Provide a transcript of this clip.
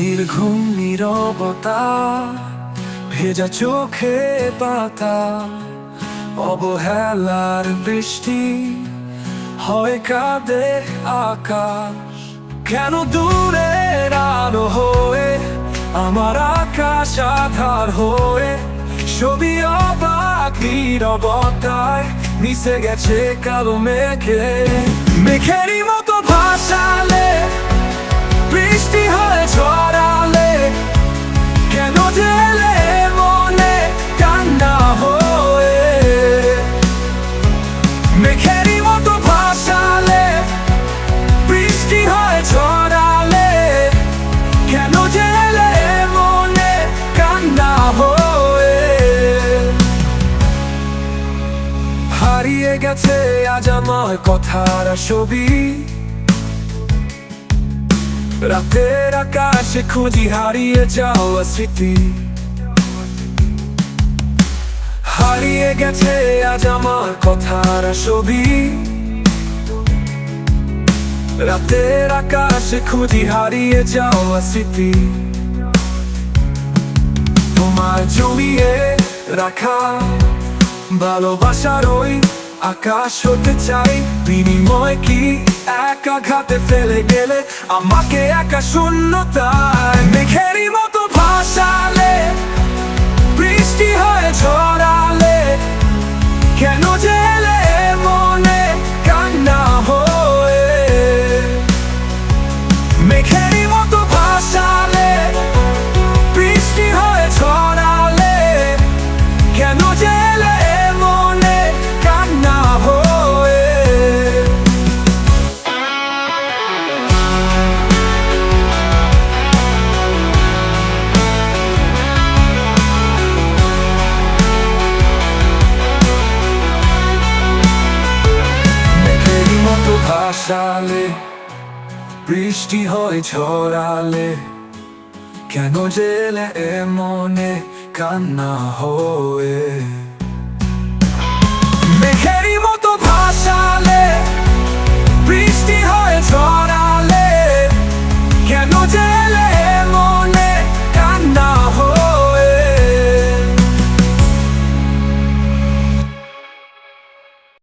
ঘুম, নীরবতা, ভেজা চোখে পাতা, অবহেলার বৃষ্টি, হয় কাঁদে আকাশ। কেন দূরের আলো হয়ে, আমার আকাশ আধার হয়ে, ছবি অবাক নীরবতায় মিশে গেছে কালো মেঘে। মেঘেরই হারিয়ে গেছে আজ আমার কথার ছবি। রাতের আকাশে খুঁজি হারিয়ে যাওয়া স্মৃতি। হারিয়ে গেছে আজ আমার কথার ছবি। রাতের আকাশে খুঁজি হারিয়ে যাওয়া স্মৃতি। তোমার জমিয়ে রাখা, ভালোবাসার ওই আকাশ হতে চাই, বিনিময় কি? এক আঘাতে ফেলে গেলে আমাকে একা শূন্যতায় মেঘেরই মতো ভাসালে বৃষ্টি হয়ে ছড়ালে ভাসালে বৃষ্টি হয় ঝরালে। কেন জেলে মনে কান্না হয়ে?